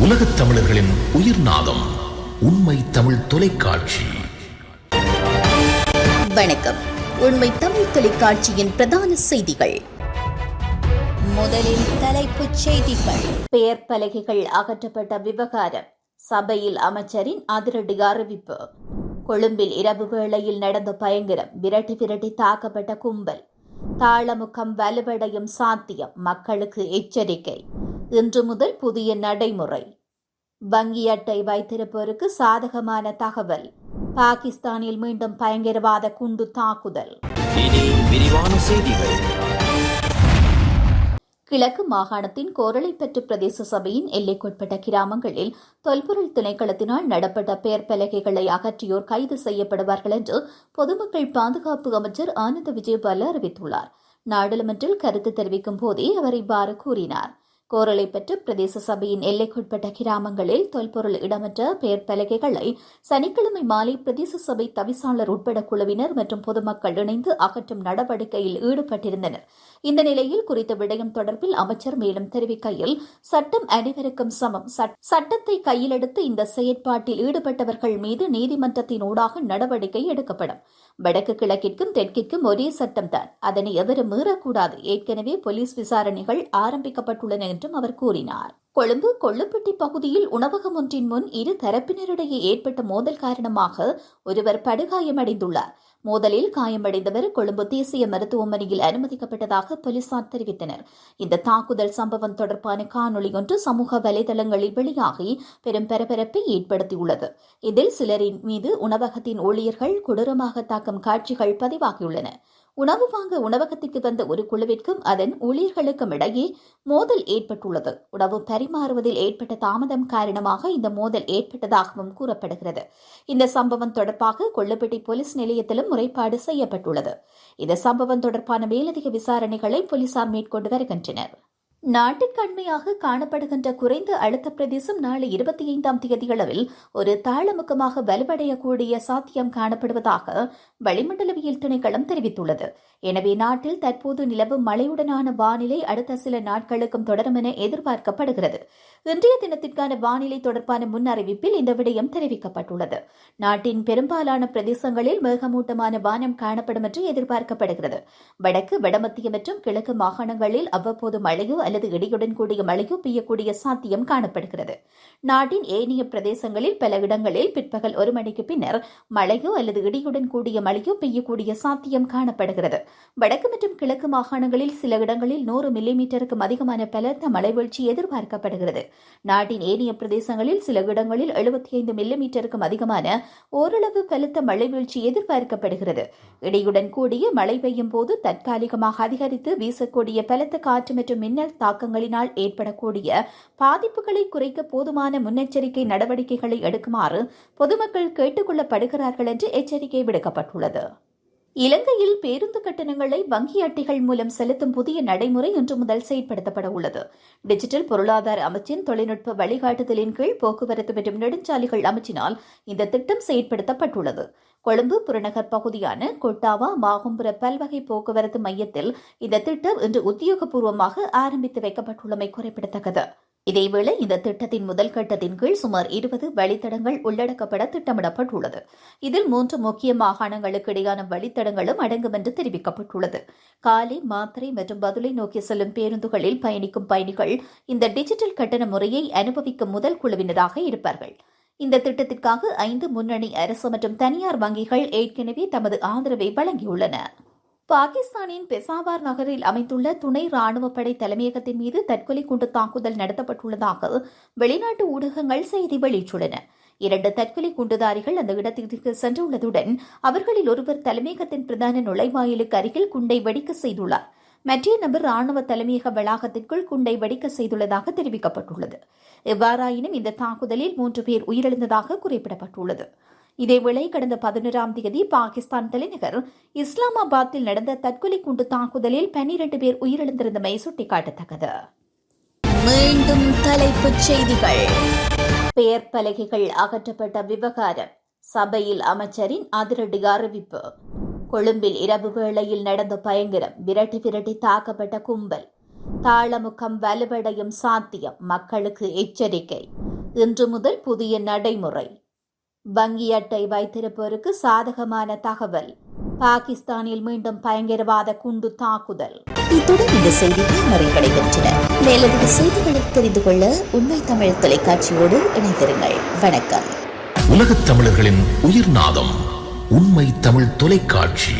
உலகத் தமிழர்களின் உயிர் நாதம் உண்மை தமிழ் தொலைக்காட்சி. வணக்கம். உண்மை தமிழ் தொலைக்காட்சியின் பிரதான செய்திகள். முதலில் தலைப்புச் செய்திகள். பெயர் பலகைகள் அகற்றப்பட்ட விவகாரம். சபையில் அமைச்சரின் அதிரடி அறிவிப்பு. கொழும்பில் இரவு வேளையில் நடந்த பயங்கரம் விரட்டி விரட்டி தாக்கப்பட்ட கும்பல். தாளமுகம் வலுவடையும் சாத்தியம் மக்களுக்கு எச்சரிக்கை. இன்று முதல் புதிய நடைமுறை. வங்கி அட்டை வைத்திருப்போருக்கு சாதகமான தகவல். பாகிஸ்தானில் மீண்டும் பயங்கரவாத குண்டு தாக்குதல். கிழக்கு மாகாணத்தின் கோரளைப்பற்று பிரதேச சபையின் எல்லைக்குட்பட்ட கிராமங்களில் தொல்பொருள் திணைக்களத்தினால் நடப்பட்ட பெயர் பலகைகளை அகற்றியோர் கைது செய்யப்படுவார்கள் என்று பொதுமக்கள் பாதுகாப்பு அமைச்சர் ஆனந்த விஜயபால அறிவித்துள்ளார். நாடாளுமன்றில் கருத்து தெரிவிக்கும் போதே அவர் இவ்வாறு கூறினார். கோரலை பெற்று பிரதேச சபையின் எல்லைக்குட்பட்ட கிராமங்களில் தொல்பொருள் இடமற்ற பெயர் பலகைகளை சனிக்கிழமை மாலை பிரதேச சபை தவிசாளர் உட்பட குழுவினர் மற்றும் பொதுமக்கள் இணைந்து அகற்றும் நடவடிக்கையில் ஈடுபட்டிருந்தனர். இந்த நிலையில் குறித்த விடயம் தொடர்பில் அமைச்சர் மேலும் தெரிவிக்கையில் சட்டம் அனைவருக்கும் சமம். சட்டத்தை கையில் எடுத்து இந்த செயற்பாட்டில் ஈடுபட்டவர்கள் மீது நீதிமன்றத்தின் ஊடாக நடவடிக்கை எடுக்கப்படும். வடக்கு கிழக்கிற்கும் தெற்கிற்கும் ஒரே சட்டம்தான். அதனை எவரும் மீறக்கூடாது. ஏற்கனவே போலீஸ் விசாரணைகள் ஆரம்பிக்கப்பட்டுள்ளன என்றும் அவர் கூறினார். கொழும்பு கொள்ளுப்பட்டி பகுதியில் உணவகம் ஒன்றின் முன் இரு தரப்பினரிடையே ஏற்பட்ட மோதல் காரணமாக ஒருவர் படுகாயமடைந்துள்ளார். மோதலில் காயமடைந்தவர் கொழும்பு தேசிய மருத்துவமனையில் அனுமதிக்கப்பட்டதாக போலீசார் தெரிவித்தனர். இந்த தாக்குதல் சம்பவம் தொடர்பான காணொளி ஒன்று சமூக வலைதளங்களில் வெளியாகி பெரும் பரபரப்பை ஏற்படுத்தியுள்ளது. இதில் சிலரின் மீது உணவகத்தின் ஊழியர்கள் கொடூரமாக தாக்கும் காட்சிகள் பதிவாகியுள்ளன. உணவு வாங்க உணவகத்திற்கு வந்த ஒரு குழுவிற்கும் அதன் ஊழியர்களுக்கும் இடையே மோதல் ஏற்பட்டுள்ளது. உணவு பரிமாறுவதில் ஏற்பட்ட தாமதம் காரணமாக இந்த மோதல் ஏற்பட்டதாகவும் கூறப்படுகிறது. இந்த சம்பவம் தொடர்பாக கொள்ளுப்பட்டி போலீஸ் நிலையத்திலும் முறைப்பாடு செய்யப்பட்டுள்ளது. இந்த சம்பவம் தொடர்பான மேலதிக விசாரணைகளை போலீசார் மேற்கொண்டு வருகின்றனர். நாட்டிற்கு அண்மையாக காணப்படுகின்ற குறைந்த அழுத்த பிரதேசம் நாளை இருபத்தி ஐந்தாம் தேதியளவில் ஒரு தாளமுகமாக வலுவடையக்கூடிய சாத்தியம் காணப்படுவதாக வளிமண்டலவியல் திணைக்களம் தெரிவித்துள்ளது. எனவே நாட்டில் தற்போது நிலவும் மழையுடனான வானிலை அடுத்த சில நாட்களுக்கும் தொடரும் என எதிர்பார்க்கப்படுகிறது. இன்றைய தினத்திற்கான வானிலை தொடர்பான முன் அறிவிப்பில் இந்த விடயம் தெரிவிக்கப்பட்டுள்ளது. நாட்டின் பெரும்பாலான பிரதேசங்களில் மேகமூட்டமான வானம் காணப்படும் என்று எதிர்பார்க்கப்படுகிறது. வடக்கு வடமத்திய மற்றும் கிழக்கு மாகாணங்களில் அவ்வப்போது மழையோ அல்லது இடியுடன் கூடிய மழையோ பெய்யக்கூடிய சாத்தியம் காணப்படுகிறது. நாட்டின் ஏனைய பிரதேசங்களில் பல இடங்களில் பிற்பகல் ஒரு மணிக்கு பின்னர் மழையோ அல்லது இடியுடன் கூடிய மழையோ பெய்யக்கூடிய சாத்தியம் காணப்படுகிறது. வடக்கு மற்றும் கிழக்கு மாகாணங்களில் சில இடங்களில் நூறு மில்லிமீட்டருக்கும் அதிகமான பலத்த மழை வீழ்ச்சி எதிர்பார்க்கப்படுகிறது. நாட்டின் ஏனைய பிரதேசங்களில் சில இடங்களில் எழுபத்தி ஐந்து மில்லிமீட்டருக்கும் அதிகமான ஓரளவு பலத்த மழை வீழ்ச்சி எதிர்பார்க்கப்படுகிறது. இடியுடன் கூடிய மழை பெய்யும் போது தற்காலிகமாக அதிகரித்து வீசக்கூடிய பலத்த காற்று மற்றும் மின்னல் தாக்கங்களினால் ஏற்படக்கூடிய பாதிப்புகளை குறைக்க போதுமான முன்னெச்சரிக்கை நடவடிக்கைகளை எடுக்குமாறு பொதுமக்கள் கேட்டுக் கொள்ளப்படுகிறார்கள் என்று எச்சரிக்கை விடுக்கப்பட்டுள்ளது. இலங்கையில் பேருந்து கட்டணங்களை வங்கி அட்டைகள் மூலம் செலுத்தும் புதிய நடைமுறை இன்று முதல் செயல்படுத்தப்பட உள்ளது. டிஜிட்டல் பொருளாதார அமைச்சின் தொழில்நுட்ப வழிகாட்டுதலின் கீழ் போக்குவரத்து மற்றும் நெடுஞ்சாலைகள் அமைச்சினால் இந்த திட்டம் செயற்படுத்தப்பட்டுள்ளது. கொழும்பு புறநகர் பகுதியான கொட்டாவா மாகும்புர பல்வகை போக்குவரத்து மையத்தில் இந்த திட்டம் இன்று உத்தியோகபூர்வமாக ஆரம்பித்து வைக்கப்பட்டுள்ளமை குறிப்பிடத்தக்கது. இதேவேளை இந்த திட்டத்தின் முதல் கட்டத்தின் கீழ் சுமார் இருபது வழித்தடங்கள் உள்ளடக்கப்பட திட்டமிடப்பட்டுள்ளது. இதில் மூன்று முக்கிய மாகாணங்களுக்கு இடையான வழித்தடங்களும் அடங்கும் என்று தெரிவிக்கப்பட்டுள்ளது. காலி மாத்திரை மற்றும் பதுளை நோக்கி செல்லும் பேருந்துகளில் பயணிக்கும் பயணிகள் இந்த டிஜிட்டல் கட்டண முறையை அனுபவிக்கும் முதல் குழுவினராக இருப்பார்கள். இந்த திட்டத்திற்காக ஐந்து முன்னணி அரசு மற்றும் தனியார் வங்கிகள் ஏற்கனவே தமது ஆதரவை வழங்கியுள்ளன. பாகிஸ்தானின் பெசாவார் நகரில் அமைந்துள்ள துணை ராணுவப்படை தலைமையகத்தின் மீது தற்கொலை குண்டு தாக்குதல் நடத்தப்பட்டுள்ளதாக வெளிநாட்டு ஊடகங்கள் செய்தி வெளியிட்டுள்ளன. இரண்டு தற்கொலை குண்டுதாரிகள் அந்த இடத்திற்கு சென்றுள்ளதுடன் அவர்களில் ஒருவர் தலைமையகத்தின் பிரதான நுழைவாயிலுக்கு அருகில் குண்டை வெடிக்க செய்துள்ளார். மற்ற நபர் ராணுவ தலைமையக வளாகத்திற்குள் குண்டை வெடிக்க செய்துள்ளதாக தெரிவிக்கப்பட்டுள்ளது. எவ்வாறாயினும் இந்த தாக்குதலில் மூன்று பேர் உயிரிழந்ததாக குறிப்பிடப்பட்டுள்ளது. இதேவேளை கடந்த பதினோராம் தேதி பாகிஸ்தான் தலைநகர் இஸ்லாமாபாத்தில் நடந்த தற்கொலை குண்டு தாக்குதலில் பன்னிரண்டு பேர் உயிரிழந்திருந்தமை சுட்டிக்காட்டத்தக்கது. மீண்டும் தலைப்புச் செய்திகள். பெயர் பலகைகள் அகற்றப்பட்ட விவகாரம். சபையில் அமைச்சரின் அதிரடி அறிவிப்பு. கொழும்பில் இரவு வேளையில் நடந்த பயங்கரம் விரட்டி விரட்டி தாக்கப்பட்ட கும்பல். தாளமுகம் வலுவடையும் சாத்தியம் மக்களுக்கு எச்சரிக்கை. இன்று முதல் புதிய நடைமுறை. வங்கி அட்டை வைத்திருப்போருக்கு சாதகமான தகவல். பாகிஸ்தானில் மீண்டும் பயங்கரவாத குண்டு தாக்குதல். இத்துடன் இந்த செய்திகள் நிறைவடைகின்றன மேலதிக செய்திகளை தெரிந்து கொள்ள உண்மை தமிழ் தொலைக்காட்சியோடு இணைந்திருங்கள். வணக்கம். உலகத் தமிழர்களின் உயிர்நாதம் உண்மை தமிழ் தொலைக்காட்சி.